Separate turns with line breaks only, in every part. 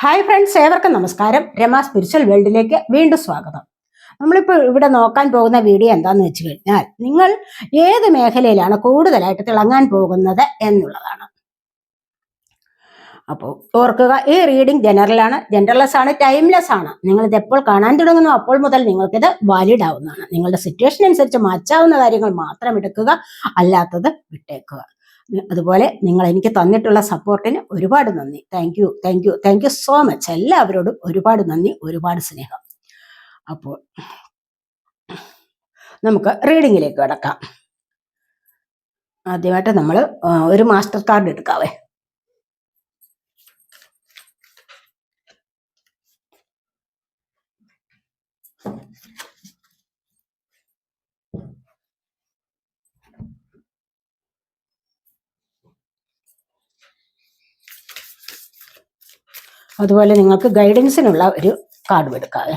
Hi friends ഏവർക്കും നമസ്കാരം. Rama spiritual വേൾഡിലേക്ക് വീണ്ടും സ്വാഗതം. നമ്മളിപ്പോൾ ഇവിടെ നോക്കാൻ പോകുന്ന വീഡിയോ എന്താണെന്ന് വെച്ച് കഴിഞ്ഞാൽ നിങ്ങൾ ഏത് മേഖലയിലാണ് കൂടുതലായിട്ട് തിളങ്ങാൻ പോകുന്നത് എന്നുള്ളതാണ്. അപ്പോൾ ഓർക്കുക ഈ റീഡിംഗ് ജനറലാണ് ജനറൽലെസ് ആണ് ടൈംലെസ് ആണ്. നിങ്ങൾ ഇത് എപ്പോൾ കാണാൻ തുടങ്ങുന്നു അപ്പോൾ മുതൽ നിങ്ങൾക്കിത് വാലിഡ് ആവുന്നതാണ്. നിങ്ങളുടെ സിറ്റുവേഷൻ അനുസരിച്ച് മാറ്റാവുന്ന കാര്യങ്ങൾ മാത്രം എടുക്കുക അല്ലാത്തത് വിട്ടേക്കുക. അതുപോലെ നിങ്ങൾ എനിക്ക് തന്നിട്ടുള്ള സപ്പോർട്ടിന് ഒരുപാട് നന്ദി. Thank you thank you thank you so much എല്ലാവരോടും ഒരുപാട് നന്ദി ഒരുപാട് സ്നേഹം. അപ്പോൾ നമുക്ക് റീഡിങ്ങിലേക്ക് കിടക്കാം. ആദ്യമായിട്ട് നമ്മൾ ഒരു മാസ്റ്റർ കാർഡ് എടുക്കാവേ. അതുപോലെ നിങ്ങൾക്ക് ഗൈഡൻസിനുള്ള ഒരു കാർഡ് എടുക്കാവേ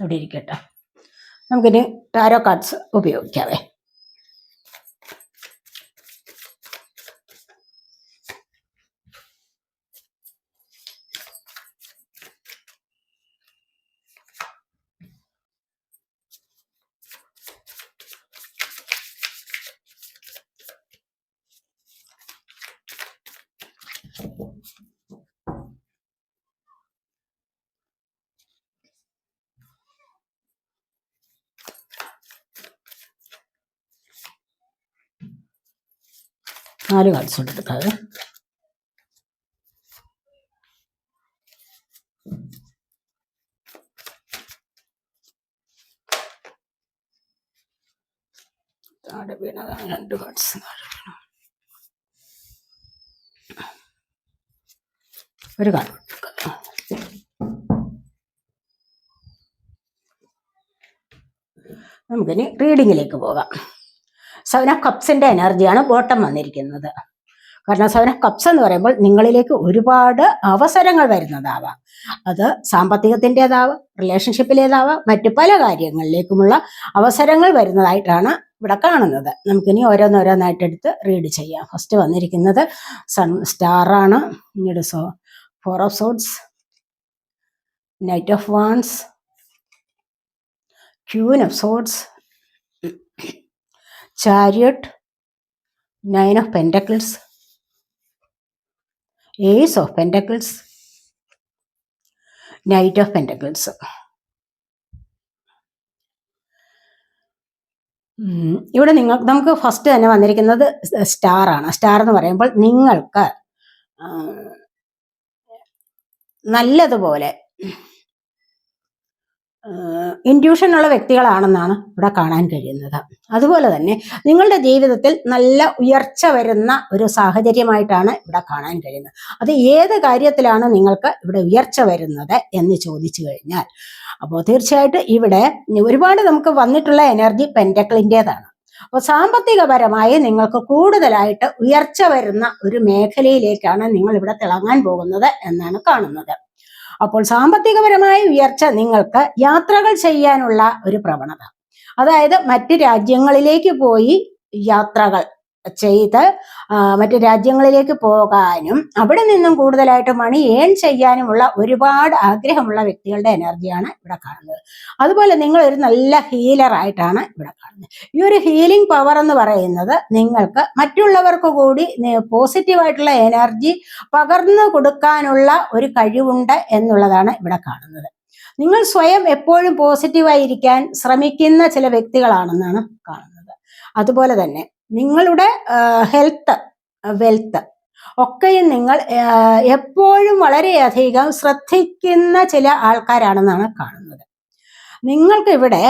ഇവിടെ ഇരിക്കട്ടെ. നമുക്കിനി ടാരോ കാർഡ്സ് ഉപയോഗിക്കാവേ. നാല് കാർഡ്സ് വീണു. ഒരു കാർഡ് നമുക്കിനി റീഡിങ്ങിലേക്ക് പോകാം. സെവൻ ഓഫ് കപ്സിന്റെ എനർജിയാണ് ബോട്ടം വന്നിരിക്കുന്നത്. കാരണം സെവൻ ഓഫ് കപ്സ് എന്ന് പറയുമ്പോൾ നിങ്ങളിലേക്ക് ഒരുപാട് അവസരങ്ങൾ വരുന്നതാവാം. അത് സാമ്പത്തികത്തിന്റെതാവാം റിലേഷൻഷിപ്പിലേതാവാം മറ്റു പല കാര്യങ്ങളിലേക്കുമുള്ള അവസരങ്ങൾ വരുന്നതായിട്ടാണ് ഇവിടെ കാണുന്നത്. നമുക്കിനി ഓരോന്നോരോന്നായിട്ട് എടുത്ത് റീഡ് ചെയ്യാം. ഫസ്റ്റ് വന്നിരിക്കുന്നത് സൺ സ്റ്റാറാണ് പിന്നീട് so four of swords knight of wands queen of swords chariot, nine of pentacles ace of pentacles knight of pentacles ഇവിടെ നിങ്ങൾ നമുക്ക് ഫസ്റ്റ് തന്നെ വന്നിരിക്കുന്നത് സ്റ്റാർ ആണ്. സ്റ്റാർ എന്ന് പറയുമ്പോൾ നിങ്ങൾക്ക് നല്ലതുപോലെ ഇൻഡ്യൂഷൻ ഉള്ള വ്യക്തികളാണെന്നാണ് ഇവിടെ കാണാൻ കഴിയുന്നത്. അതുപോലെ തന്നെ നിങ്ങളുടെ ജീവിതത്തിൽ നല്ല ഉയർച്ച വരുന്ന ഒരു സാഹചര്യമായിട്ടാണ് ഇവിടെ കാണാൻ കഴിയുന്നത്. അത് ഏത് കാര്യത്തിലാണ് നിങ്ങൾക്ക് ഇവിടെ ഉയർച്ച വരുന്നത് എന്ന് ചോദിച്ചു കഴിഞ്ഞാൽ അപ്പോൾ തീർച്ചയായിട്ടും ഇവിടെ ഒരുപാട് നമുക്ക് വന്നിട്ടുള്ള എനർജി പെന്റക്കിളിന്റെതാണ് അപ്പോൾ സാമ്പത്തികപരമായി നിങ്ങൾക്ക് കൂടുതലായിട്ട് ഉയർച്ച വരുന്ന ഒരു മേഖലയിലേക്കാണ് നിങ്ങൾ ഇവിടെ തിളങ്ങാൻ പോകുന്നത് എന്നാണ് കാണുന്നത്. അപ്പോൾ സാമ്പത്തികപരമായ ഉയർച്ച നിങ്ങൾക്ക് യാത്രകൾ ചെയ്യാനുള്ള ഒരു പ്രവണത. അതായത് മറ്റ് രാജ്യങ്ങളിലേക്ക് പോയി യാത്രകൾ ചെയ്ത് മറ്റ് രാജ്യങ്ങളിലേക്ക് പോകാനും അവിടെ നിന്നും കൂടുതലായിട്ട് മണി ഏൺ ചെയ്യാനുമുള്ള ഒരുപാട് ആഗ്രഹമുള്ള വ്യക്തികളുടെ എനർജിയാണ് ഇവിടെ കാണുന്നത്. അതുപോലെ നിങ്ങൾ ഒരു നല്ല ഹീലർ ആയിട്ടാണ് ഇവിടെ കാണുന്നത്. ഈ ഒരു ഹീലിംഗ് പവർ എന്ന് പറയുന്നത് നിങ്ങൾക്ക് മറ്റുള്ളവർക്ക് കൂടി പോസിറ്റീവായിട്ടുള്ള എനർജി പകർന്നു കൊടുക്കാനുള്ള ഒരു കഴിവുണ്ട് എന്നുള്ളതാണ് ഇവിടെ കാണുന്നത്. നിങ്ങൾ സ്വയം എപ്പോഴും പോസിറ്റീവായിരിക്കാൻ ശ്രമിക്കുന്ന ചില വ്യക്തികളാണെന്നാണ് കാണുന്നത്. അതുപോലെ തന്നെ നിങ്ങളുടെ ഹെൽത്ത് വെൽത്ത് ഒക്കെയും നിങ്ങൾ എപ്പോഴും വളരെയധികം ശ്രദ്ധിക്കുന്ന ചില ആൾക്കാരാണെന്നാണ് കാണുന്നത്. നിങ്ങൾക്ക് ഇവിടെ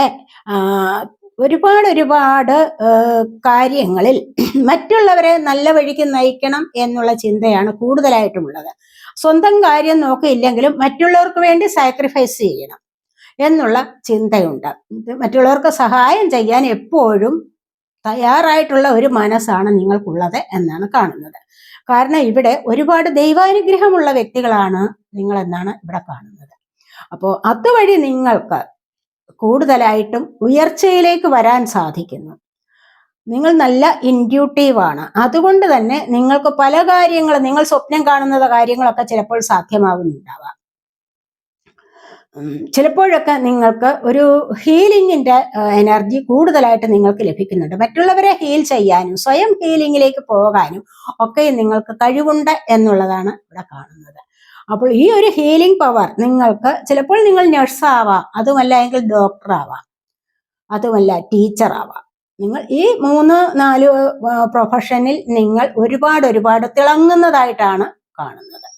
ഒരുപാട് ഒരുപാട് കാര്യങ്ങളിൽ മറ്റുള്ളവരെ നല്ല വഴിക്ക് നയിക്കണം എന്നുള്ള ചിന്തയാണ് കൂടുതലായിട്ടുമുള്ളത്. സ്വന്തം കാര്യം നോക്കിയില്ലെങ്കിലും മറ്റുള്ളവർക്ക് വേണ്ടി സാക്രിഫൈസ് ചെയ്യണം എന്നുള്ള ചിന്തയുണ്ട്. മറ്റുള്ളവർക്ക് സഹായം ചെയ്യാൻ എപ്പോഴും തയ്യാറായിട്ടുള്ള ഒരു മനസ്സാണ് നിങ്ങൾക്കുള്ളത് എന്നാണ് കാണുന്നത്. കാരണം ഇവിടെ ഒരുപാട് ദൈവാനുഗ്രഹമുള്ള വ്യക്തികളാണ് നിങ്ങൾ എന്നാണ് ഇവിടെ കാണുന്നത്. അപ്പോൾ അതുവഴി നിങ്ങൾക്ക് കൂടുതലായിട്ടും ഉയർച്ചയിലേക്ക് വരാൻ സാധിക്കുന്നു. നിങ്ങൾ നല്ല ഇൻഡ്യൂട്ടീവാണ് അതുകൊണ്ട് തന്നെ നിങ്ങൾക്ക് പല കാര്യങ്ങളും നിങ്ങൾ സ്വപ്നം കാണുന്ന കാര്യങ്ങളൊക്കെ ചിലപ്പോൾ സാധ്യമാകുന്നുണ്ടാവാം ചിലപ്പോഴൊക്കെ നിങ്ങൾക്ക് ഒരു ഹീലിംഗിന്റെ എനർജി കൂടുതലായിട്ട് നിങ്ങൾക്ക് ലഭിക്കുന്നുണ്ട്. മറ്റുള്ളവരെ ഹീൽ ചെയ്യാനും സ്വയം ഹീലിങ്ങിലേക്ക് പോകാനും ഒക്കെ നിങ്ങൾക്ക് കഴിവുണ്ട് എന്നുള്ളതാണ് ഇവിടെ കാണുന്നത്. അപ്പോൾ ഈ ഒരു ഹീലിംഗ് പവർ നിങ്ങൾക്ക് ചിലപ്പോൾ നിങ്ങൾ നഴ്സാവാം അതുമല്ല എങ്കിൽ ഡോക്ടർ ആവാം അതുമല്ല ടീച്ചർ ആവാം. നിങ്ങൾ ഈ മൂന്ന് നാല് പ്രൊഫഷനിൽ നിങ്ങൾ ഒരുപാട് ഒരുപാട് തിളങ്ങുന്നതായിട്ടാണ് കാണുന്നത്.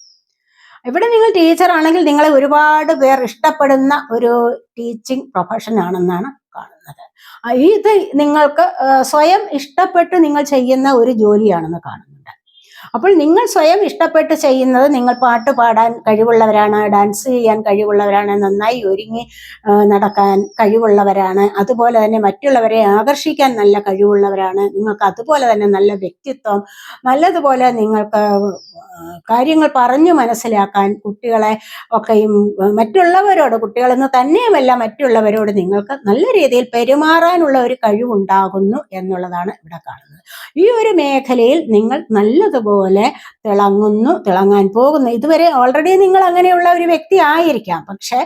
ഇവിടെ നിങ്ങൾ ടീച്ചർ ആണെങ്കിൽ നിങ്ങളെ ഒരുപാട് പേർ ഇഷ്ടപ്പെടുന്ന ഒരു ടീച്ചിങ് പ്രൊഫഷൻ ആണെന്നാണ് കാണുന്നത്. ഇത് നിങ്ങൾക്ക് സ്വയം ഇഷ്ടപ്പെട്ട് നിങ്ങൾ ചെയ്യുന്ന ഒരു ജോലിയാണെന്ന് കാണുന്നുണ്ട് അപ്പോൾ നിങ്ങൾ സ്വയം ഇഷ്ടപ്പെട്ട് ചെയ്യുന്നത് നിങ്ങൾ പാട്ട് പാടാൻ കഴിവുള്ളവരാണ് ഡാൻസ് ചെയ്യാൻ കഴിവുള്ളവരാണ് നന്നായി ഒരുങ്ങി നടക്കാൻ കഴിവുള്ളവരാണ് അതുപോലെ തന്നെ മറ്റുള്ളവരെ ആകർഷിക്കാൻ നല്ല കഴിവുള്ളവരാണ് നിങ്ങൾക്ക് അതുപോലെ തന്നെ നല്ല വ്യക്തിത്വം നല്ലതുപോലെ നിങ്ങൾക്ക് കാര്യങ്ങൾ പറഞ്ഞു മനസ്സിലാക്കാൻ കുട്ടികളെ ഒക്കെയും മറ്റുള്ളവരോട് കുട്ടികളെന്ന് തന്നെയുമല്ല മറ്റുള്ളവരോട് നിങ്ങൾക്ക് നല്ല രീതിയിൽ പെരുമാറാനുള്ള ഒരു കഴിവുണ്ടാകുന്നു എന്നുള്ളതാണ് ഇവിടെ കാണുന്നത്. ഈ ഒരു മേഖലയിൽ നിങ്ങൾ നല്ലതുപോലെ തിളങ്ങുന്നു തിളങ്ങാൻ പോകുന്നു. ഇതുവരെ ഓൾറെഡി നിങ്ങൾ അങ്ങനെയുള്ള ഒരു വ്യക്തി ആയിരിക്കാം. പക്ഷെ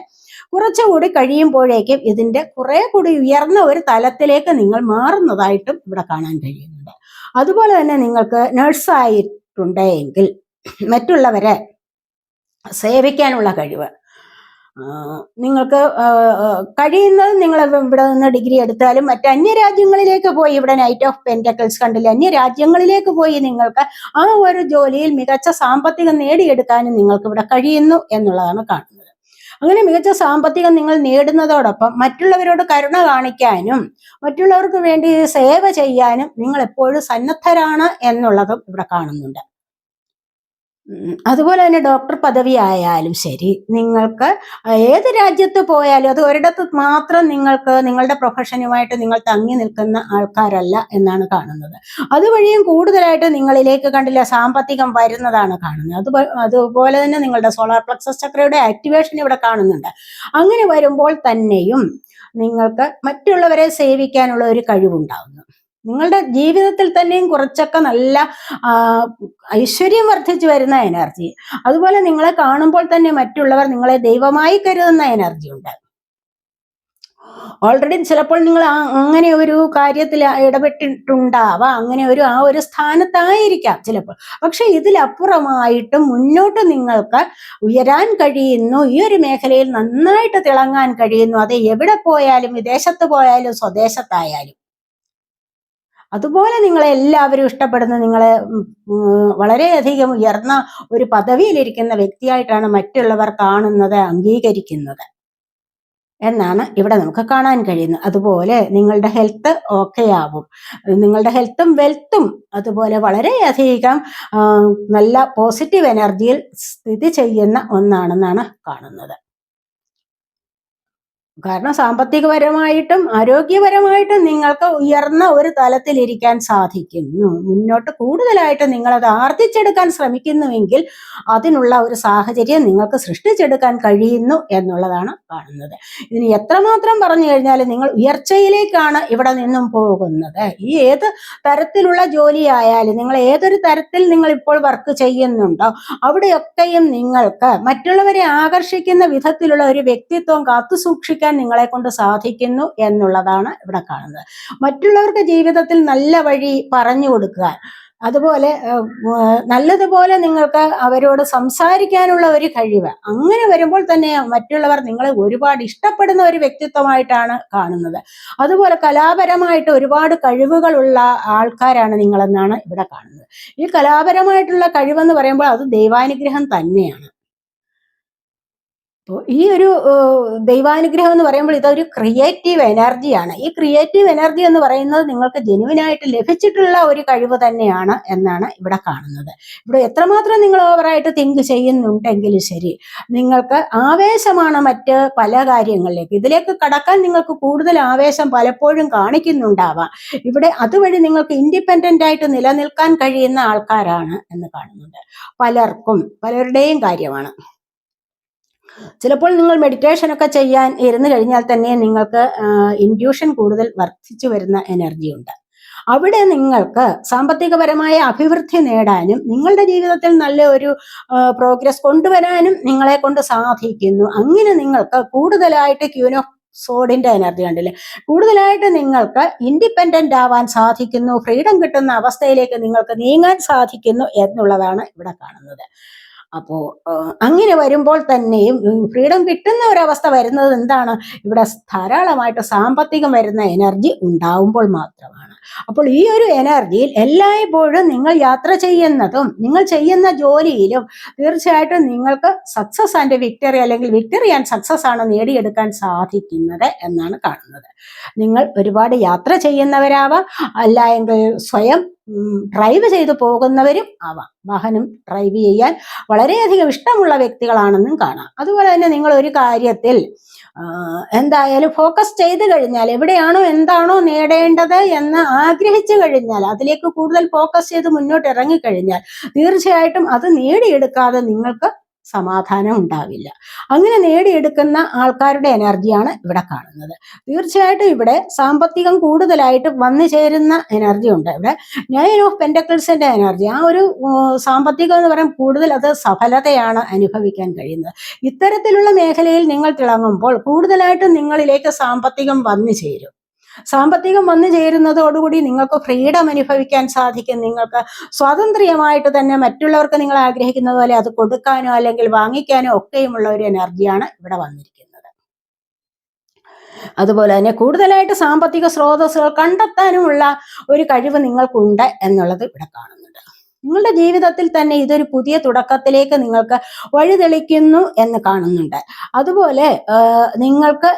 കുറച്ചുകൂടി കഴിയുമ്പോഴേക്കും ഇതിന്റെ കുറെ കൂടി ഉയർന്ന ഒരു തലത്തിലേക്ക് നിങ്ങൾ മാറുന്നതായിട്ടും ഇവിടെ കാണാൻ കഴിയുന്നുണ്ട്. അതുപോലെ തന്നെ നിങ്ങൾക്ക് നഴ്സായിട്ടുണ്ടെങ്കിൽ മറ്റുള്ളവരെ സേവിക്കാനുള്ള കഴിവ് നിങ്ങൾക്ക് കഴിയുന്നത് നിങ്ങൾ ഇവിടെ നിന്ന് ഡിഗ്രി എടുത്താലും മറ്റ് അന്യരാജ്യങ്ങളിലേക്ക് പോയി ഇവിടെ നൈറ്റ് ഓഫ് പെന്റക്കിൾസ് കണ്ടില്ല? അന്യരാജ്യങ്ങളിലേക്ക് പോയി നിങ്ങൾക്ക് ആ ഒരു ജോലിയിൽ മികച്ച സാമ്പത്തികം നേടിയെടുക്കാനും നിങ്ങൾക്ക് ഇവിടെ കഴിയുന്നു എന്നുള്ളതാണ് കാണുന്നത്. അങ്ങനെ മികച്ച സാമ്പത്തികം നിങ്ങൾ നേടുന്നതോടൊപ്പം മറ്റുള്ളവരോട് കരുണ കാണിക്കാനും മറ്റുള്ളവർക്ക് വേണ്ടി സേവ ചെയ്യാനും നിങ്ങൾ എപ്പോഴും സന്നദ്ധരാണ് എന്നുള്ളതും ഇവിടെ കാണുന്നുണ്ട്. അതുപോലെ തന്നെ ഡോക്ടർ പദവി ആയാലും ശരി നിങ്ങൾക്ക് ഏത് രാജ്യത്ത് പോയാലും അത് ഒരിടത്ത് മാത്രം നിങ്ങൾക്ക് നിങ്ങളുടെ പ്രൊഫഷനുമായിട്ട് നിങ്ങൾ തങ്ങി നിൽക്കുന്ന ആൾക്കാരല്ല എന്നാണ് കാണുന്നത്. അതുവഴിയും കൂടുതലായിട്ട് നിങ്ങളിലേക്ക് കണ്ടില്ല സാമ്പത്തികം വരുന്നതാണ് കാണുന്നത്. അത് അതുപോലെ തന്നെ നിങ്ങളുടെ സോളാർ പ്ലക്സസ് ചക്രയുടെ ആക്ടിവേഷൻ ഇവിടെ കാണുന്നുണ്ട്. അങ്ങനെ വരുമ്പോൾ തന്നെയും നിങ്ങൾക്ക് മറ്റുള്ളവരെ സേവിക്കാനുള്ള ഒരു കഴിവുണ്ടാകുന്നു നിങ്ങളുടെ ജീവിതത്തിൽ തന്നെയും കുറച്ചൊക്കെ നല്ല ഐശ്വര്യം വർദ്ധിച്ചു വരുന്ന എനർജി. അതുപോലെ നിങ്ങളെ കാണുമ്പോൾ തന്നെ മറ്റുള്ളവർ നിങ്ങളെ ദൈവമായി കരുതുന്ന എനർജി ഉണ്ട്. ഓൾറെഡി ചിലപ്പോൾ നിങ്ങൾ അങ്ങനെ ഒരു കാര്യത്തിൽ ഇടപെട്ടിട്ടുണ്ടാവാം. അങ്ങനെ ഒരു ആ ഒരു സ്ഥാനത്തായിരിക്കാം ചിലപ്പോൾ. പക്ഷെ ഇതിലപ്പുറമായിട്ട് മുന്നോട്ട് നിങ്ങൾക്ക് ഉയരാൻ കഴിയുന്നു. ഈ ഒരു മേഖലയിൽ നന്നായിട്ട് തിളങ്ങാൻ കഴിയുന്നു. അത് എവിടെ പോയാലും വിദേശത്ത് പോയാലും സ്വദേശത്തായാലും. അതുപോലെ നിങ്ങളെ എല്ലാവരും ഇഷ്ടപ്പെടുന്ന നിങ്ങളെ വളരെയധികം ഉയർന്ന ഒരു പദവിയിലിരിക്കുന്ന വ്യക്തിയായിട്ടാണ് മറ്റുള്ളവർ കാണുന്നത് അംഗീകരിക്കുന്നത്. എന്നാണ് ഇവിടെ നമുക്ക് കാണാൻ കഴിയുന്നത്. അതുപോലെ നിങ്ങളുടെ ഹെൽത്ത് ഓക്കെ ആവും നിങ്ങളുടെ ഹെൽത്തും വെൽത്തും അതുപോലെ വളരെയധികം നല്ല പോസിറ്റീവ് എനർജിയിൽ സ്ഥിതി ചെയ്യുന്ന ഒന്നാണെന്നാണ് കാണുന്നത്. കാരണം സാമ്പത്തികപരമായിട്ടും ആരോഗ്യപരമായിട്ടും നിങ്ങൾക്ക് ഉയർന്ന ഒരു തലത്തിലിരിക്കാൻ സാധിക്കുന്നു. മുന്നോട്ട് കൂടുതലായിട്ട് നിങ്ങളത് ആർജിച്ചെടുക്കാൻ ശ്രമിക്കുന്നുവെങ്കിൽ അതിനുള്ള ഒരു സാഹചര്യം നിങ്ങൾക്ക് സൃഷ്ടിച്ചെടുക്കാൻ കഴിയുന്നു എന്നുള്ളതാണ് കാണുന്നത്. ഇതിന് എത്രമാത്രം പറഞ്ഞു കഴിഞ്ഞാൽ നിങ്ങൾ ഉയർച്ചയിലേക്കാണ് ഇവിടെ നിന്നും പോകുന്നത്. ഈ ഏത് തരത്തിലുള്ള ജോലിയായാലും നിങ്ങൾ ഏതൊരു തരത്തിൽ നിങ്ങൾ ഇപ്പോൾ വർക്ക് ചെയ്യുന്നുണ്ടോ അവിടെയൊക്കെയും നിങ്ങൾക്ക് മറ്റുള്ളവരെ ആകർഷിക്കുന്ന വിധത്തിലുള്ള ഒരു വ്യക്തിത്വം കാത്തു സൂക്ഷിക്കാൻ നിങ്ങളെ കൊണ്ട് സാധിക്കുന്നു എന്നുള്ളതാണ് ഇവിടെ കാണുന്നത്. മറ്റുള്ളവർക്ക് ജീവിതത്തിൽ നല്ല വഴി പറഞ്ഞു കൊടുക്കുക. അതുപോലെ നല്ലതുപോലെ നിങ്ങൾക്ക് അവരോട് സംസാരിക്കാനുള്ള ഒരു കഴിവ്. അങ്ങനെ വരുമ്പോൾ തന്നെ മറ്റുള്ളവർ നിങ്ങളെ ഒരുപാട് ഇഷ്ടപ്പെടുന്ന ഒരു വ്യക്തിത്വമായിട്ടാണ് കാണുന്നത്. അതുപോലെ കലാപരമായിട്ട് ഒരുപാട് കഴിവുകളുള്ള ആൾക്കാരാണ് നിങ്ങളെന്നാണ് ഇവിടെ കാണുന്നത്. ഈ കലാപരമായിട്ടുള്ള കഴിവെന്ന് പറയുമ്പോൾ അത് ദൈവാനുഗ്രഹം തന്നെയാണ്. അപ്പോൾ ഈ ഒരു ദൈവാനുഗ്രഹം എന്ന് പറയുമ്പോൾ ഇതൊരു ക്രിയേറ്റീവ് എനർജിയാണ് ഈ ക്രിയേറ്റീവ് എനർജി എന്ന് പറയുന്നത് നിങ്ങൾക്ക് ജെനുവിനായിട്ട് ലഭിച്ചിട്ടുള്ള ഒരു കഴിവ് തന്നെയാണ് എന്നാണ് ഇവിടെ കാണുന്നത്. ഇവിടെ എത്രമാത്രം നിങ്ങൾ ഓവറായിട്ട് തിങ്ക് ചെയ്യുന്നുണ്ടെങ്കിൽ ശരി നിങ്ങൾക്ക് ആവേശമാണ് മറ്റ് പല കാര്യങ്ങളിലേക്ക്. ഇതിലേക്ക് കടക്കാൻ നിങ്ങൾക്ക് കൂടുതൽ ആവേശം പലപ്പോഴും കാണിക്കുന്നുണ്ടാവാം. ഇവിടെ അതുവഴി നിങ്ങൾക്ക് ഇൻഡിപെൻഡന്റ് ആയിട്ട് നിലനിൽക്കാൻ കഴിയുന്ന ആൾക്കാരാണ് എന്ന് കാണുന്നുണ്ട്. പലർക്കും പലരുടെയും കാര്യമാണ്. ചിലപ്പോൾ നിങ്ങൾ മെഡിറ്റേഷൻ ഒക്കെ ചെയ്യാൻ ഇരുന്ന് കഴിഞ്ഞാൽ തന്നെ നിങ്ങൾക്ക് ഇൻഡ്യൂഷൻ കൂടുതൽ വർദ്ധിച്ചു വരുന്ന എനർജി ഉണ്ട്. അവിടെ നിങ്ങൾക്ക് സാമ്പത്തികപരമായ അഭിവൃദ്ധി നേടാനും നിങ്ങളുടെ ജീവിതത്തിൽ നല്ല ഒരു പ്രോഗ്രസ് കൊണ്ടുവരാനും നിങ്ങളെ കൊണ്ട് സാധിക്കുന്നു. അങ്ങനെ നിങ്ങൾക്ക് കൂടുതലായിട്ട് ക്യൂനോ സോഡിന്റെ എനർജി കണ്ടില്ലേ? കൂടുതലായിട്ട് നിങ്ങൾക്ക് ഇൻഡിപെൻഡന്റ് ആവാൻ സാധിക്കുന്നു ഫ്രീഡം കിട്ടുന്ന അവസ്ഥയിലേക്ക് നിങ്ങൾക്ക് നീങ്ങാൻ സാധിക്കുന്നു എന്നുള്ളതാണ് ഇവിടെ കാണുന്നത്. അപ്പോ അങ്ങനെ വരുമ്പോൾ തന്നെയും ഫ്രീഡം കിട്ടുന്ന ഒരവസ്ഥ വരുന്നത് എന്താണ്? ഇവിടെ ധാരാളമായിട്ട് സാമ്പത്തികം വരുന്ന എനർജി ഉണ്ടാവുമ്പോൾ മാത്രമാണ്. അപ്പോൾ ഈ ഒരു എനർജിയിൽ എല്ലായ്പ്പോഴും നിങ്ങൾ യാത്ര ചെയ്യുന്നതും നിങ്ങൾ ചെയ്യുന്ന ജോലിയിലും തീർച്ചയായിട്ടും നിങ്ങൾക്ക് സക്സസ് ആൻഡ് വിക്ടറി അല്ലെങ്കിൽ വിക്ടറി ആൻഡ് സക്സസ് ആണ് നേടിയെടുക്കാൻ സാധിക്കുന്നത് എന്നാണ് കാണുന്നത്. നിങ്ങൾ ഒരുപാട് യാത്ര ചെയ്യുന്നവരാവാം അല്ല സ്വയം ഡ്രൈവ് ചെയ്തു പോകുന്നവരും ആവാം. വാഹനം ഡ്രൈവ് ചെയ്യാൻ വളരെയധികം ഇഷ്ടമുള്ള വ്യക്തികളാണെന്നും കാണാം. അതുപോലെ തന്നെ നിങ്ങൾ ഒരു കാര്യത്തിൽ എന്തായാലും ഫോക്കസ് ചെയ്ത് കഴിഞ്ഞാൽ എവിടെയാണോ എന്താണോ നേടേണ്ടത് എന്ന് ആഗ്രഹിച്ചു കഴിഞ്ഞാൽ അതിലേക്ക് കൂടുതൽ ഫോക്കസ് ചെയ്ത് മുന്നോട്ട് ഇറങ്ങിക്കഴിഞ്ഞാൽ തീർച്ചയായിട്ടും അത് നേടിയെടുക്കാതെ നിങ്ങൾക്ക് സമാധാനം ഉണ്ടാവില്ല. അങ്ങനെ നേടിയെടുക്കുന്ന ആൾക്കാരുടെ എനർജിയാണ് ഇവിടെ കാണുന്നത്. തീർച്ചയായിട്ടും ഇവിടെ സാമ്പത്തികം കൂടുതലായിട്ട് വന്നു ചേരുന്ന എനർജി ഉണ്ട് ഇവിടെ. നയൻ ഓഫ് പെൻഡക്കിൾസിന്റെ എനർജി. ആ ഒരു സാമ്പത്തികം എന്ന് പറയാൻ കൂടുതൽ അത് സഫലതയാണ് അനുഭവിക്കാൻ കഴിയുന്നത്. ഇത്തരത്തിലുള്ള മേഖലയിൽ നിങ്ങൾ തിളങ്ങുമ്പോൾ കൂടുതലായിട്ടും നിങ്ങളിലേക്ക് സാമ്പത്തികം വന്നു ചേരും. സാമ്പത്തികം വന്നു ചേരുന്നതോടുകൂടി നിങ്ങൾക്ക് ഫ്രീഡം അനുഭവിക്കാൻ സാധിക്കും. നിങ്ങൾക്ക് സ്വാതന്ത്ര്യമായിട്ട് തന്നെ മറ്റുള്ളവർക്ക് നിങ്ങൾ ആഗ്രഹിക്കുന്നത് പോലെ അത് കൊടുക്കാനോ അല്ലെങ്കിൽ വാങ്ങിക്കാനോ ഒക്കെയുമുള്ള ഒരു എനർജിയാണ് ഇവിടെ വന്നിരിക്കുന്നത്. അതുപോലെ തന്നെ കൂടുതലായിട്ട് സാമ്പത്തിക സ്രോതസ്സുകൾ കണ്ടെത്താനുമുള്ള ഒരു കഴിവ് നിങ്ങൾക്കുണ്ട് എന്നുള്ളത് ഇവിടെ കാണുന്നുണ്ട് നിങ്ങളുടെ ജീവിതത്തിൽ തന്നെ ഇതൊരു പുതിയ തുടക്കത്തിലേക്ക് നിങ്ങൾക്ക് വഴിതെളിക്കുന്നു എന്ന് കാണുന്നുണ്ട്. അതുപോലെ നിങ്ങൾക്ക്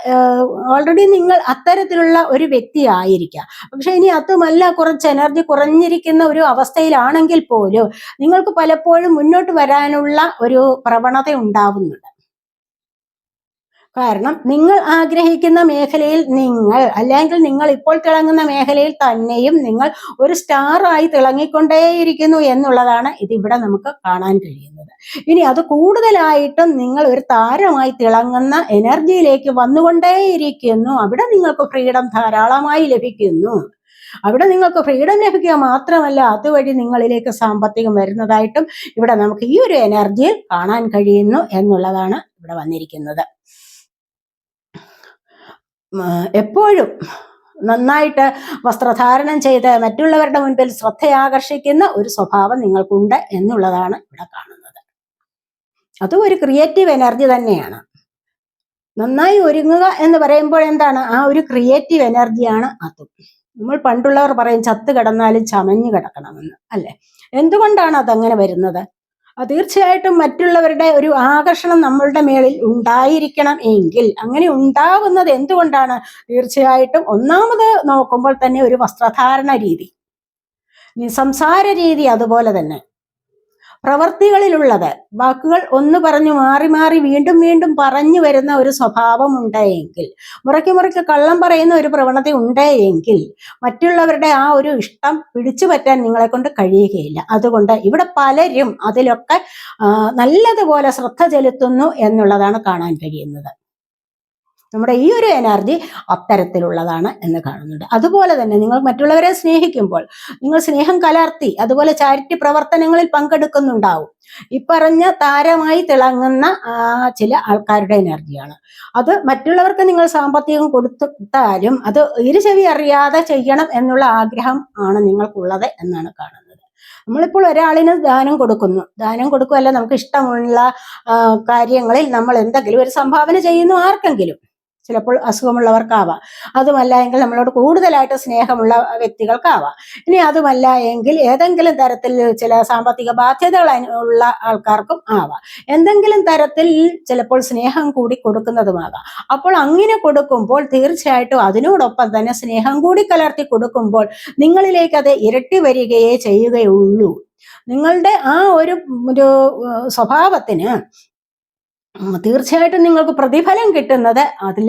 ഓൾറെഡി നിങ്ങൾ അത്തരത്തിലുള്ള ഒരു വ്യക്തി ആയിരിക്കാം. പക്ഷെ ഇനി അതുമല്ല കുറച്ച് എനർജി കുറഞ്ഞിരിക്കുന്ന ഒരു അവസ്ഥയിലാണെങ്കിൽ പോലും നിങ്ങൾക്ക് പലപ്പോഴും മുന്നോട്ട് വരാനുള്ള ഒരു പ്രവണത ഉണ്ടാവുന്നുണ്ട്. കാരണം നിങ്ങൾ ആഗ്രഹിക്കുന്ന മേഖലയിൽ നിങ്ങൾ അല്ലെങ്കിൽ നിങ്ങൾ ഇപ്പോൾ തിളങ്ങുന്ന മേഖലയിൽ തന്നെയും നിങ്ങൾ ഒരു സ്റ്റാർ ആയി തിളങ്ങിക്കൊണ്ടേയിരിക്കുന്നു എന്നുള്ളതാണ് ഇതിവിടെ നമുക്ക് കാണാൻ കഴിയുന്നത്. ഇനി അത് കൂടുതലായിട്ടും നിങ്ങൾ ഒരു താരമായി തിളങ്ങുന്ന എനർജിയിലേക്ക് വന്നുകൊണ്ടേയിരിക്കുന്നു. അവിടെ നിങ്ങൾക്ക് ഫ്രീഡം ധാരാളമായി ലഭിക്കുന്നു. അവിടെ നിങ്ങൾക്ക് ഫ്രീഡം ലഭിക്കുക മാത്രമല്ല അതുവഴി നിങ്ങളിലേക്ക് സാമ്പത്തികം വരുന്നതായിട്ടും ഇവിടെ നമുക്ക് ഈ ഒരു എനർജിയിൽ കാണാൻ കഴിയുന്നു എന്നുള്ളതാണ് ഇവിടെ വന്നിരിക്കുന്നത്. എപ്പോഴും നന്നായിട്ട് വസ്ത്രധാരണം ചെയ്ത് മറ്റുള്ളവരുടെ മുൻപിൽ ശ്രദ്ധയാകർഷിക്കുന്ന ഒരു സ്വഭാവം നിങ്ങൾക്കുണ്ട് എന്നുള്ളതാണ് ഇവിടെ കാണുന്നത്. അതും ഒരു ക്രിയേറ്റീവ് എനർജി തന്നെയാണ്. നന്നായി ഒരുങ്ങുക എന്ന് പറയുമ്പോൾ എന്താണ്? ആ ഒരു ക്രിയേറ്റീവ് എനർജിയാണ് അതും. നമ്മൾ പണ്ടുള്ളവർ പറയും ചത്ത് കിടന്നാലും ചമഞ്ഞു കിടക്കണമെന്ന് അല്ലെ? എന്തുകൊണ്ടാണ് അതങ്ങനെ വരുന്നത്? തീർച്ചയായിട്ടും മറ്റുള്ളവരുടെ ഒരു ആകർഷണം നമ്മളുടെ മേളിൽ ഉണ്ടായിരിക്കണം എങ്കിൽ അങ്ങനെ ഉണ്ടാവുന്നത് എന്തുകൊണ്ടാണ്? തീർച്ചയായിട്ടും ഒന്നാമത് നോക്കുമ്പോൾ തന്നെ ഒരു വസ്ത്രധാരണ രീതി. സംസാര രീതി അതുപോലെ തന്നെ. പ്രവർത്തികളിലുള്ളത്. വാക്കുകൾ ഒന്ന് പറഞ്ഞു മാറി മാറി വീണ്ടും വീണ്ടും പറഞ്ഞു വരുന്ന ഒരു സ്വഭാവം ഉണ്ടെങ്കിൽ മുറയ്ക്ക് മുറയ്ക്ക് കള്ളം പറയുന്ന ഒരു പ്രവണത ഉണ്ടെങ്കിൽ മറ്റുള്ളവരുടെ ആ ഒരു ഇഷ്ടം പിടിച്ചു പറ്റാൻ നിങ്ങളെ കൊണ്ട് കഴിയുകയില്ല. അതുകൊണ്ട് ഇവിടെ പലരും അതിലൊക്കെ നല്ലതുപോലെ ശ്രദ്ധ ചെലുത്തുന്നു എന്നുള്ളതാണ് കാണാൻ കഴിയുന്നത്. നമ്മുടെ ഈ ഒരു എനർജി അത്തരത്തിലുള്ളതാണ് എന്ന് കാണുന്നുണ്ട്. അതുപോലെ തന്നെ നിങ്ങൾ മറ്റുള്ളവരെ സ്നേഹിക്കുമ്പോൾ നിങ്ങൾ സ്നേഹം കലർത്തി അതുപോലെ ചാരിറ്റി പ്രവർത്തനങ്ങളിൽ പങ്കെടുക്കുന്നുണ്ടാവും. ഈ പറഞ്ഞ താരമായി തിളങ്ങുന്ന ചില ആൾക്കാരുടെ എനർജിയാണ്. അത് മറ്റുള്ളവർക്ക് നിങ്ങൾ സാമ്പത്തികം കൊടുത്താലും അത് ഇരുചെവി അറിയാതെ ചെയ്യണം എന്നുള്ള ആഗ്രഹം ആണ് നിങ്ങൾക്കുള്ളത് എന്നാണ് കാണുന്നത്. നമ്മളിപ്പോൾ ഒരാളിന് ദാനം കൊടുക്കുന്നു. ദാനം കൊടുക്കുകയല്ല നമുക്ക് ഇഷ്ടമുള്ള കാര്യങ്ങളിൽ നമ്മൾ എന്തെങ്കിലും ഒരു സംഭാവന ചെയ്യുന്നു ആർക്കെങ്കിലും. ചിലപ്പോൾ അസുഖമുള്ളവർക്കാവാം. അതുമല്ല എങ്കിൽ നമ്മളോട് കൂടുതലായിട്ട് സ്നേഹമുള്ള വ്യക്തികൾക്കാവാം. ഇനി അതുമല്ല എങ്കിൽ ഏതെങ്കിലും തരത്തിൽ ചില സാമ്പത്തിക ബാധ്യതകൾ ഉള്ള ആൾക്കാർക്കും ആവാം. എന്തെങ്കിലും തരത്തിൽ ചിലപ്പോൾ സ്നേഹം കൂടി കൊടുക്കുന്നതുമാകാം. അപ്പോൾ അങ്ങനെ കൊടുക്കുമ്പോൾ തീർച്ചയായിട്ടും അതിനോടൊപ്പം തന്നെ സ്നേഹം കൂടി കലർത്തി കൊടുക്കുമ്പോൾ നിങ്ങളിലേക്ക് അത് ഇരട്ടി വരികയേ ചെയ്യുകയുള്ളൂ. നിങ്ങളുടെ ആ ഒരു ഒരു സ്വഭാവത്തിന് തീർച്ചയായിട്ടും നിങ്ങൾക്ക് പ്രതിഫലം കിട്ടുന്നത് അതിൽ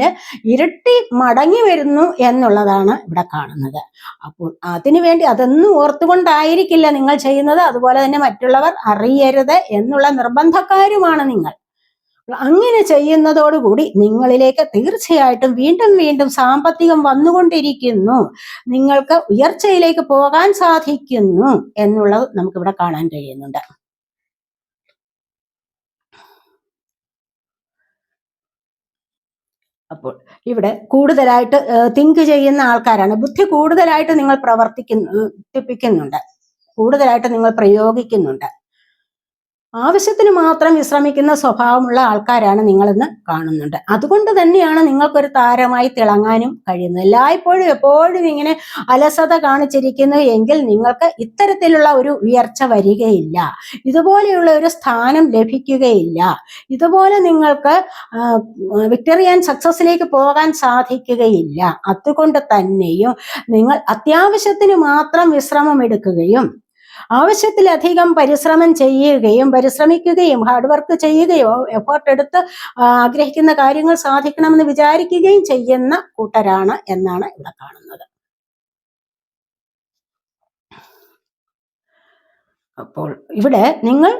ഇരട്ടി മടങ്ങി വരുന്നു എന്നുള്ളതാണ് ഇവിടെ കാണുന്നത്. അപ്പോൾ അതിനു വേണ്ടി അതൊന്നും ഓർത്തുകൊണ്ടായിരിക്കില്ല നിങ്ങൾ ചെയ്യുന്നത്. അതുപോലെ തന്നെ മറ്റുള്ളവർ അറിയരുത് എന്നുള്ള നിർബന്ധക്കാരുമാണ് നിങ്ങൾ. അങ്ങനെ ചെയ്യുന്നതോടുകൂടി നിങ്ങളിലേക്ക് തീർച്ചയായിട്ടും വീണ്ടും വീണ്ടും സാമ്പത്തികം വന്നുകൊണ്ടിരിക്കുന്നു. നിങ്ങൾക്ക് ഉയർച്ചയിലേക്ക് പോകാൻ സാധിക്കുന്നു എന്നുള്ളത് നമുക്കിവിടെ കാണാൻ കഴിയുന്നുണ്ട്. അപ്പോൾ ഇവിടെ കൂടുതലായിട്ട് തിങ്ക് ചെയ്യുന്ന ആൾക്കാരാണ്. ബുദ്ധി കൂടുതലായിട്ട് നിങ്ങൾ പ്രവർത്തിക്കുന്നു കൂടുതലായിട്ട് നിങ്ങൾ പ്രയോഗിക്കുന്നുണ്ട്. ആവശ്യത്തിന് മാത്രം വിശ്രമിക്കുന്ന സ്വഭാവമുള്ള ആൾക്കാരാണ് നിങ്ങളെന്ന് കാണുന്നുണ്ട്. അതുകൊണ്ട് തന്നെയാണ് നിങ്ങൾക്കൊരു താരമായി തിളങ്ങാനും കഴിയുന്നത്. എല്ലായ്പ്പോഴും എപ്പോഴും ഇങ്ങനെ അലസത കാണിച്ചിരിക്കുന്നു എങ്കിൽ നിങ്ങൾക്ക് ഇത്തരത്തിലുള്ള ഒരു ഉയർച്ച വരികയില്ല. ഇതുപോലെയുള്ള ഒരു സ്ഥാനം ലഭിക്കുകയില്ല. ഇതുപോലെ നിങ്ങൾക്ക് വിക്ടറി ആൻഡ് സക്സസിലേക്ക് പോകാൻ സാധിക്കുകയില്ല. അതുകൊണ്ട് തന്നെയും നിങ്ങൾ അത്യാവശ്യത്തിന് മാത്രം വിശ്രമം എടുക്കുകയും ആവശ്യത്തിലധികം പരിശ്രമം ചെയ്യുകയും പരിശ്രമിക്കുകയും ഹാർഡ് വർക്ക് ചെയ്യുകയോ എഫേർട്ട് എടുത്ത് ആഗ്രഹിക്കുന്ന കാര്യങ്ങൾ സാധിക്കണമെന്ന് വിചാരിക്കുകയും ചെയ്യുന്ന കൂട്ടരാണ് എന്നാണ് ഇവിടെ കാണുന്നത്. അപ്പോൾ ഇവിടെ നിങ്ങൾ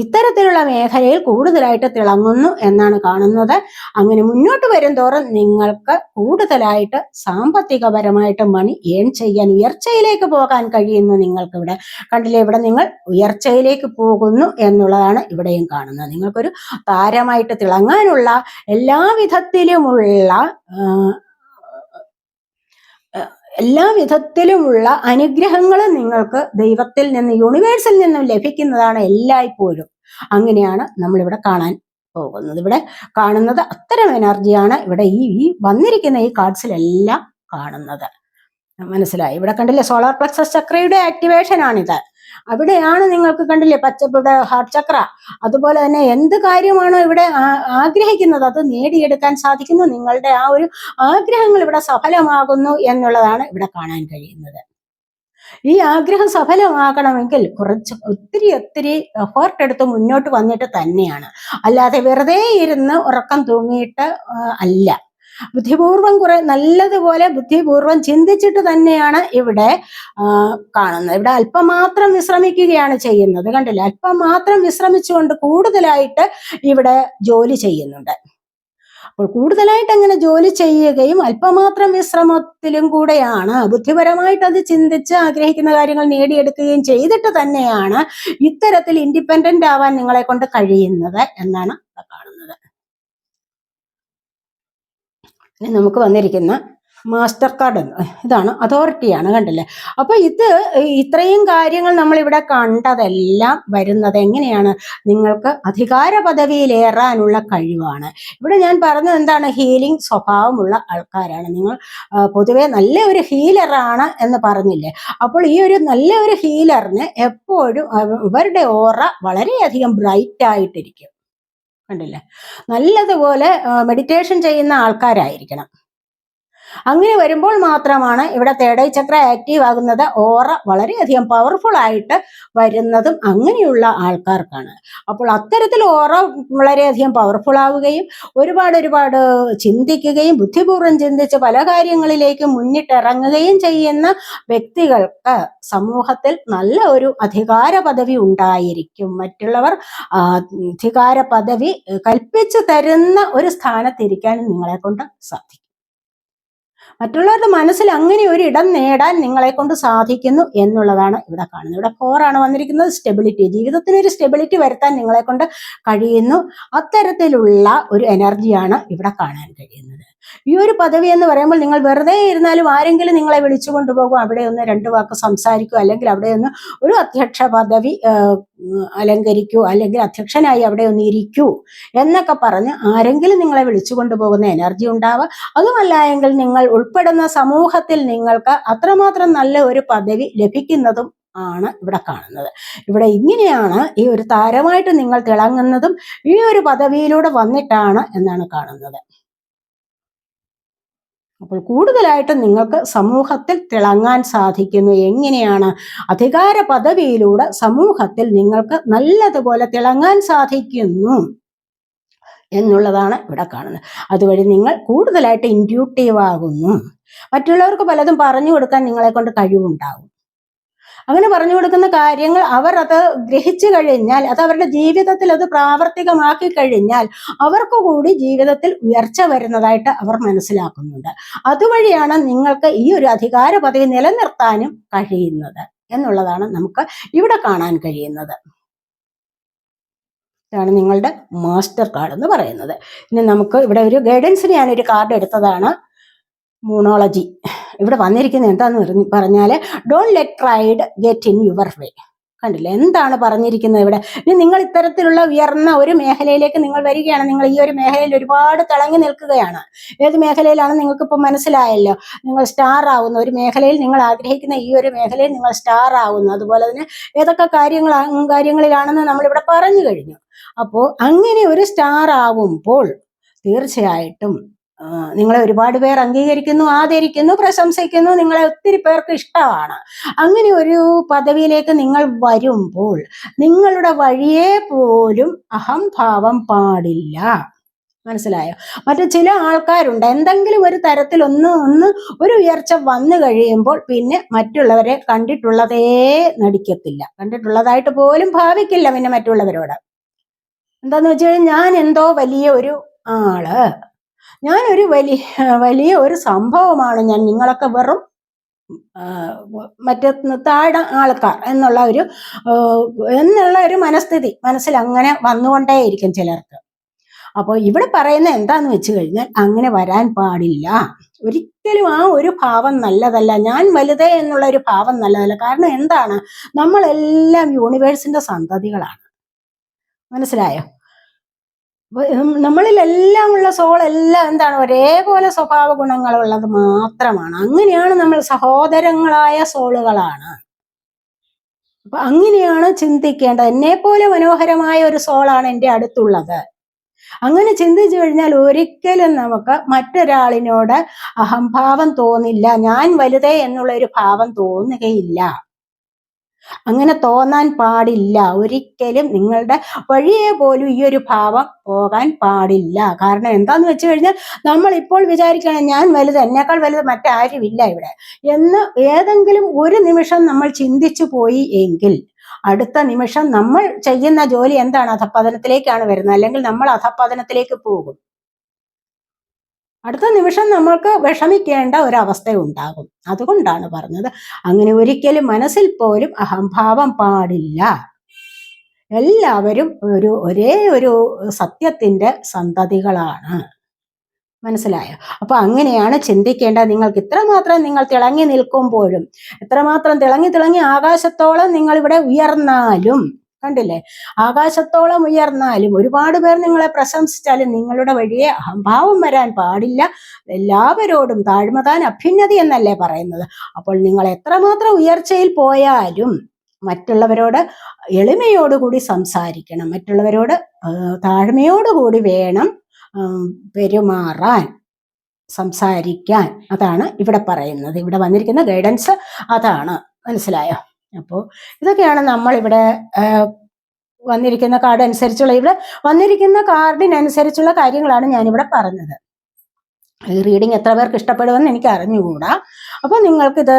ഇത്തരത്തിലുള്ള മേഖലയിൽ കൂടുതലായിട്ട് തിളങ്ങുന്നു എന്നാണ് കാണുന്നത്. അങ്ങനെ മുന്നോട്ട് വരും തോറും നിങ്ങൾക്ക് കൂടുതലായിട്ട് സാമ്പത്തികപരമായിട്ട് മണി ഏൺ ചെയ്യാൻ ഉയർച്ചയിലേക്ക് പോകാൻ കഴിയുന്നു നിങ്ങൾക്ക് ഇവിടെ കണ്ടില്ലേ ഇവിടെ നിങ്ങൾ ഉയർച്ചയിലേക്ക് പോകുന്നു എന്നുള്ളതാണ് ഇവിടെയും കാണുന്നത്. നിങ്ങൾക്കൊരു താരമായിട്ട് തിളങ്ങാനുള്ള എല്ലാവിധത്തിലുമുള്ള എല്ലാ വിധത്തിലുമുള്ള അനുഗ്രഹങ്ങൾ നിങ്ങൾക്ക് ദൈവത്തിൽ നിന്ന് യൂണിവേഴ്സിൽ നിന്നും ലഭിക്കുന്നതാണ് എല്ലായ്പ്പോഴും. അങ്ങനെയാണ് നമ്മളിവിടെ കാണാൻ പോകുന്നത്. ഇവിടെ കാണുന്നത് അത്തരം എനർജിയാണ് ഇവിടെ ഈ ഈ വന്നിരിക്കുന്ന ഈ കാർഡ്സിലെല്ലാം കാണുന്നത്. മനസ്സിലായി. ഇവിടെ കണ്ടില്ലേ സോളാർ പ്ലക്സസ് ചക്രയുടെ ആക്ടിവേഷൻ ആണിത്. അവിടെയാണ് നിങ്ങൾക്ക് കണ്ടില്ലേ പച്ചപ്പുടെ ഹാർട്ട് ചക്ര. അതുപോലെ തന്നെ എന്ത് കാര്യമാണോ ഇവിടെ ആഗ്രഹിക്കുന്നത് അത് നേടിയെടുക്കാൻ സാധിക്കുന്നു. നിങ്ങളുടെ ആ ഒരു ആഗ്രഹങ്ങൾ ഇവിടെ സഫലമാകുന്നു എന്നുള്ളതാണ് ഇവിടെ കാണാൻ കഴിയുന്നത്. ഈ ആഗ്രഹം സഫലമാകണമെങ്കിൽ കുറച്ച് ഒത്തിരി ഒത്തിരി എഫേർട്ട് എടുത്ത് മുന്നോട്ട് വന്നിട്ട് തന്നെയാണ്. അല്ലാതെ വെറുതെ ഇരുന്ന് ഉറക്കം തൂങ്ങിയിട്ട് അല്ല. ബുദ്ധിപൂർവം കുറെ നല്ലതുപോലെ ബുദ്ധിപൂർവം ചിന്തിച്ചിട്ട് തന്നെയാണ് ഇവിടെ കാണുന്നത്. ഇവിടെ അല്പമാത്രം വിശ്രമിക്കുകയാണ് ചെയ്യുന്നത്. കണ്ടില്ലേ? അല്പം മാത്രം വിശ്രമിച്ചുകൊണ്ട് കൂടുതലായിട്ട് ഇവിടെ ജോലി ചെയ്യുന്നുണ്ട്. അപ്പോൾ കൂടുതലായിട്ട് അങ്ങനെ ജോലി ചെയ്യുകയും അല്പമാത്രം വിശ്രമത്തിലും കൂടെയാണ് ബുദ്ധിപരമായിട്ട് അത് ചിന്തിച്ച് ആഗ്രഹിക്കുന്ന കാര്യങ്ങൾ നേടിയെടുക്കുകയും ചെയ്തിട്ട് തന്നെയാണ് ഇത്തരത്തിൽ ഇൻഡിപെൻഡന്റ് ആവാൻ നിങ്ങളെ കൊണ്ട് കഴിയുന്നത് എന്നാണ് കാണുന്നത്. നമുക്ക് വന്നിരിക്കുന്ന മാസ്റ്റർ കാർഡ് ഇതാണ് അതോറിറ്റിയാണ് കണ്ടില്ലേ? അപ്പൊ ഇത് ഇത്രയും കാര്യങ്ങൾ നമ്മളിവിടെ കണ്ടതെല്ലാം വരുന്നത് എങ്ങനെയാണ്? നിങ്ങൾക്ക് അധികാര പദവിയിലേറാനുള്ള കഴിവാണ്. ഇവിടെ ഞാൻ പറഞ്ഞത് എന്താണ്? ഹീലിംഗ് സ്വഭാവമുള്ള ആൾക്കാരാണ്. നിങ്ങൾ പൊതുവെ നല്ല ഒരു ഹീലറാണ് എന്ന് പറഞ്ഞില്ലേ? അപ്പോൾ ഈ ഒരു നല്ല ഒരു ഹീലറിന് എപ്പോഴും ഇവരുടെ ഓറ വളരെയധികം ബ്രൈറ്റ് ആയിട്ടിരിക്കും കണ്ടില്ലേ നല്ലതുപോലെ മെഡിറ്റേഷൻ ചെയ്യുന്ന ആൾക്കാരായിരിക്കണം. അങ്ങനെ വരുമ്പോൾ മാത്രമാണ് ഇവിടെ തേടൈ ചക്ര ആക്റ്റീവ് ആകുന്നത്. ഓറ വളരെയധികം പവർഫുൾ ആയിട്ട് വരുന്നതും അങ്ങനെയുള്ള ആൾക്കാർക്കാണ്. അപ്പോൾ അത്തരത്തിൽ ഓറ വളരെയധികം പവർഫുൾ ആവുകയും ഒരുപാട് ഒരുപാട് ചിന്തിക്കുകയും ബുദ്ധിപൂർവം ചിന്തിച്ച് പല കാര്യങ്ങളിലേക്ക് മുന്നിട്ടിറങ്ങുകയും ചെയ്യുന്ന വ്യക്തികൾക്ക് സമൂഹത്തിൽ നല്ല ഒരു അധികാര പദവി ഉണ്ടായിരിക്കും. മറ്റുള്ളവർ അധികാര പദവി കൽപ്പിച്ചു തരുന്ന ഒരു സ്ഥാനത്തിരിക്കാൻ നിങ്ങളെ കൊണ്ട് സാധിക്കും. മറ്റുള്ളവരുടെ മനസ്സിൽ അങ്ങനെ ഒരു ഇടം നേടാൻ നിങ്ങളെ കൊണ്ട് സാധിക്കുന്നു എന്നുള്ളതാണ് ഇവിടെ കാണുന്നത്. ഇവിടെ ഫോറാണ് വന്നിരിക്കുന്നത് സ്റ്റെബിലിറ്റി ജീവിതത്തിന് ഒരു സ്റ്റെബിലിറ്റി വരുത്താൻ നിങ്ങളെ കൊണ്ട് കഴിയുന്നു. അത്തരത്തിലുള്ള ഒരു എനർജിയാണ് ഇവിടെ കാണാൻ കഴിയുന്നത്. ഈ ഒരു പദവി എന്ന് പറയുമ്പോൾ നിങ്ങൾ വെറുതെ ഇരുന്നാലും ആരെങ്കിലും നിങ്ങളെ വിളിച്ചു കൊണ്ടുപോകും. അവിടെ ഒന്ന് രണ്ട് വാക്ക് സംസാരിക്കുക അല്ലെങ്കിൽ അവിടെ ഒന്ന് ഒരു അധ്യക്ഷ പദവി അലങ്കരിക്കൂ അല്ലെങ്കിൽ അധ്യക്ഷനായി അവിടെ ഒന്ന് ഇരിക്കൂ എന്നൊക്കെ പറഞ്ഞ് ആരെങ്കിലും നിങ്ങളെ വിളിച്ചു കൊണ്ടുപോകുന്ന എനർജി ഉണ്ടാവുക അതുമല്ല എങ്കിൽ നിങ്ങൾ ഉൾപ്പെടുന്ന സമൂഹത്തിൽ നിങ്ങൾക്ക് അത്രമാത്രം നല്ല ഒരു പദവി ലഭിക്കുന്നതും ആണ് ഇവിടെ കാണുന്നത്. ഇവിടെ ഇങ്ങനെയാണ് ഈ ഒരു താരമായിട്ട് നിങ്ങൾ തിളങ്ങുന്നതും ഈ ഒരു പദവിയിലൂടെ വന്നിട്ടാണ് എന്നാണ് കാണുന്നത്. അപ്പോൾ കൂടുതലായിട്ട് നിങ്ങൾക്ക് സമൂഹത്തിൽ തിളങ്ങാൻ സാധിക്കുന്നു. എങ്ങനെയാണ്? അധികാര പദവിയിലൂടെ സമൂഹത്തിൽ നിങ്ങൾക്ക് നല്ലതുപോലെ തിളങ്ങാൻ സാധിക്കുന്നു എന്നുള്ളതാണ് ഇവിടെ കാണുന്നത്. അതുവഴി നിങ്ങൾ കൂടുതലായിട്ട് ഇൻഡ്യൂട്ടീവ് ആകുന്നു. മറ്റുള്ളവർക്ക് പലതും പറഞ്ഞു കൊടുക്കാൻ നിങ്ങളെ കൊണ്ട് കഴിവുണ്ടാകും. അങ്ങനെ പറഞ്ഞു കൊടുക്കുന്ന കാര്യങ്ങൾ അവർ അത് ഗ്രഹിച്ചു കഴിഞ്ഞാൽ അത് അവരുടെ ജീവിതത്തിൽ അത് പ്രാവർത്തികമാക്കി കഴിഞ്ഞാൽ അവർക്ക് കൂടി ജീവിതത്തിൽ ഉയർച്ച വരുന്നതായിട്ട് അവർ മനസ്സിലാക്കുന്നുണ്ട്. അതുവഴിയാണ് നിങ്ങൾക്ക് ഈ ഒരു അധികാര പദവി നിലനിർത്താനും കഴിയുന്നത് എന്നുള്ളതാണ് നമുക്ക് ഇവിടെ കാണാൻ കഴിയുന്നത്. ഇതാണ് നിങ്ങളുടെ മാസ്റ്റർ കാർഡ് എന്ന് പറയുന്നത്. ഇനി നമുക്ക് ഇവിടെ ഒരു ഗൈഡൻസിന് ഞാനൊരു കാർഡ് എടുത്തതാണ്. മൂണോളജി. ഇവിടെ വന്നിരിക്കുന്നത് എന്താന്ന് പറഞ്ഞാൽ don't let pride get in your way കണ്ടില്ലേ? എന്താണ് പറഞ്ഞിരിക്കുന്നത് ഇവിടെ? ഇനി നിങ്ങൾ ഇത്തരത്തിലുള്ള ഉയർന്ന ഒരു മേഖലയിലേക്ക് നിങ്ങൾ വരികയാണ്. നിങ്ങൾ ഈ ഒരു മേഖലയിൽ ഒരുപാട് തിളങ്ങി നിൽക്കുകയാണ്. ഏത് മേഖലയിലാണ് നിങ്ങൾക്ക് ഇപ്പം മനസ്സിലായല്ലോ? നിങ്ങൾ സ്റ്റാർ ആവുന്ന ഒരു മേഖലയിൽ നിങ്ങൾ ആഗ്രഹിക്കുന്ന ഈ ഒരു മേഖലയിൽ നിങ്ങൾ സ്റ്റാർ ആവുന്നു. അതുപോലെ തന്നെ ഏതൊക്കെ കാര്യങ്ങൾ കാര്യങ്ങളിലാണെന്ന് നമ്മളിവിടെ പറഞ്ഞു കഴിഞ്ഞു. അപ്പോൾ അങ്ങനെ ഒരു സ്റ്റാർ ആവുമ്പോൾ തീർച്ചയായിട്ടും നിങ്ങളെ ഒരുപാട് പേർ അംഗീകരിക്കുന്നു ആദരിക്കുന്നു പ്രശംസിക്കുന്നു നിങ്ങളെ ഒത്തിരി പേർക്ക് ഇഷ്ടമാണ്. അങ്ങനെ ഒരു പദവിയിലേക്ക് നിങ്ങൾ വരുമ്പോൾ നിങ്ങളുടെ വഴിയെ പോലും അഹംഭാവം പാടില്ല. മനസ്സിലായോ? മറ്റു ചില ആൾക്കാരുണ്ട്. എന്തെങ്കിലും ഒരു തരത്തിൽ ഒന്ന് ഒന്ന് ഒരു ഉയർച്ച വന്നു കഴിയുമ്പോൾ പിന്നെ മറ്റുള്ളവരെ കണ്ടിട്ടുള്ളതേ നടിക്കത്തില്ല. കണ്ടിട്ടുള്ളതായിട്ട് പോലും ഭാവിക്കില്ല പിന്നെ മറ്റുള്ളവരോട്. എന്താന്ന് വെച്ച് ഞാൻ എന്തോ വലിയ ഒരു ആൾ. ഞാനൊരു വലിയ വലിയ ഒരു സംഭവമാണ് ഞാൻ നിങ്ങളൊക്കെ വെറും മറ്റ താഴെ ആൾക്കാർ എന്നുള്ള ഒരു എന്നുള്ള ഒരു മനസ്ഥിതി മനസ്സിൽ അങ്ങനെ വന്നുകൊണ്ടേയിരിക്കും ചിലർക്ക്. അപ്പോൾ ഇവിടെ പറയുന്ന എന്താന്ന് വെച്ച് കഴിഞ്ഞാൽ അങ്ങനെ വരാൻ പാടില്ല. ഒരിക്കലും ആ ഒരു ഭാവം നല്ലതല്ല. ഞാൻ വലുതേ എന്നുള്ള ഒരു ഭാവം നല്ലതല്ല. കാരണം എന്താണ്? നമ്മളെല്ലാം യൂണിവേഴ്സിന്റെ സന്തതികളാണ്. മനസ്സിലായോ? നമ്മളിലെല്ലാം ഉള്ള സോൾ എല്ലാം എന്താണ് ഒരേപോലെ സ്വഭാവ ഗുണങ്ങളുള്ളത് മാത്രമാണ്. അങ്ങനെയാണ് നമ്മൾ സഹോദരങ്ങളായ സോളുകളാണ്. അപ്പൊ അങ്ങനെയാണ് ചിന്തിക്കേണ്ടത്. എന്നെ പോലെ മനോഹരമായ ഒരു സോളാണ് എന്റെ അടുത്തുള്ളത്. അങ്ങനെ ചിന്തിച്ചു കഴിഞ്ഞാൽ ഒരിക്കലും നമുക്ക് മറ്റൊരാളിനോട് അഹംഭാവം തോന്നില്ല. ഞാൻ വലുതേ എന്നുള്ള ഒരു ഭാവം തോന്നുകയില്ല. അങ്ങനെ തോന്നാൻ പാടില്ല. ഒരിക്കലും നിങ്ങളുടെ വഴിയെ പോലും ഈ ഒരു ഭാവം പോകാൻ പാടില്ല. കാരണം എന്താന്ന് വെച്ച് കഴിഞ്ഞാൽ നമ്മൾ ഇപ്പോൾ വിചാരിക്കണം ഞാൻ വലുത് എന്നേക്കാൾ വലുത് മറ്റാരുമില്ല ഇവിടെ. എന്ന് ഏതെങ്കിലും ഒരു നിമിഷം നമ്മൾ ചിന്തിച്ചു പോയി എങ്കിൽ അടുത്ത നിമിഷം നമ്മൾ ചെയ്യുന്ന ജോലി എന്താണ്? അധപ്പതനത്തിലേക്കാണ് വരുന്നത്. അല്ലെങ്കിൽ നമ്മൾ അധപ്പതനത്തിലേക്ക് പോകും. അടുത്ത നിമിഷം നമ്മൾക്ക് വിഷമിക്കേണ്ട ഒരവസ്ഥ ഉണ്ടാകും. അതുകൊണ്ടാണ് പറഞ്ഞത്. അങ്ങനെ ഒരിക്കലും മനസ്സിൽ പോലും അഹംഭാവം പാടില്ല. എല്ലാവരും ഒരു ഒരേ ഒരു സത്യത്തിന്റെ സന്തതികളാണ്. മനസ്സിലായോ? അപ്പൊ അങ്ങനെയാണ് ചിന്തിക്കേണ്ടത്. നിങ്ങൾക്ക് ഇത്രമാത്രം നിങ്ങൾ തിളങ്ങി നിൽക്കുമ്പോഴും എത്രമാത്രം തിളങ്ങി തിളങ്ങി ആകാശത്തോളം നിങ്ങൾ ഇവിടെ ഉയർന്നാലും കണ്ടില്ലേ? ആകാശത്തോളം ഉയർന്നാലും ഒരുപാട് പേർ നിങ്ങളെ പ്രശംസിച്ചാലും നിങ്ങളുടെ വഴിയെ അഹംഭാവം വരാൻ പാടില്ല. എല്ലാവരോടും താഴ്മതാൻ അഭ്യുന്നതി എന്നല്ലേ പറയുന്നത്. അപ്പോൾ നിങ്ങൾ എത്രമാത്രം ഉയർച്ചയിൽ പോയാലും മറ്റുള്ളവരോട് എളിമയോടുകൂടി സംസാരിക്കണം. മറ്റുള്ളവരോട് താഴ്മയോടുകൂടി വേണം പെരുമാറാൻ സംസാരിക്കാൻ. അതാണ് ഇവിടെ പറയുന്നത്. ഇവിടെ വന്നിരിക്കുന്ന ഗൈഡൻസ് അതാണ്. മനസ്സിലായോ? അപ്പോൾ ഇതൊക്കെയാണ് നമ്മൾ ഇവിടെ വന്നിരിക്കുന്ന കാർഡ് അനുസരിച്ചുള്ള ഇവിടെ വന്നിരിക്കുന്ന കാർഡിനനുസരിച്ചുള്ള കാര്യങ്ങളാണ് ഞാനിവിടെ പറഞ്ഞത്. ഈ റീഡിങ് എത്ര പേർക്ക് ഇഷ്ടപ്പെടുമെന്ന് എനിക്ക് അറിഞ്ഞുകൂടാ. അപ്പോൾ നിങ്ങൾക്കിത്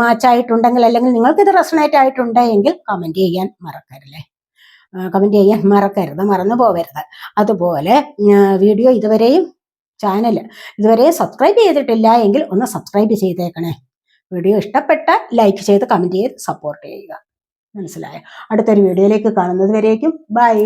മാച്ചായിട്ടുണ്ടെങ്കിൽ അല്ലെങ്കിൽ നിങ്ങൾക്കിത് റെസണേറ്റ് ആയിട്ടുണ്ടെങ്കിൽ കമന്റ് ചെയ്യാൻ മറക്കരുല്ലേ കമന്റ് ചെയ്യാൻ മറക്കരുത് മറന്നു പോവരുത്. അതുപോലെ വീഡിയോ ഇതുവരെയും ചാനൽ ഇതുവരെ സബ്സ്ക്രൈബ് ചെയ്തിട്ടില്ല എങ്കിൽ ഒന്ന് സബ്സ്ക്രൈബ് ചെയ്തേക്കണേ. വീഡിയോ ഇഷ്ടപ്പെട്ട ലൈക്ക് ചെയ്ത് കമന്റ് ചെയ്ത് സപ്പോർട്ട് ചെയ്യുക. മനസ്സിലായ? അടുത്തൊരു വീഡിയോയിലേക്ക് കാണുന്നത് വരേക്കും. ബൈ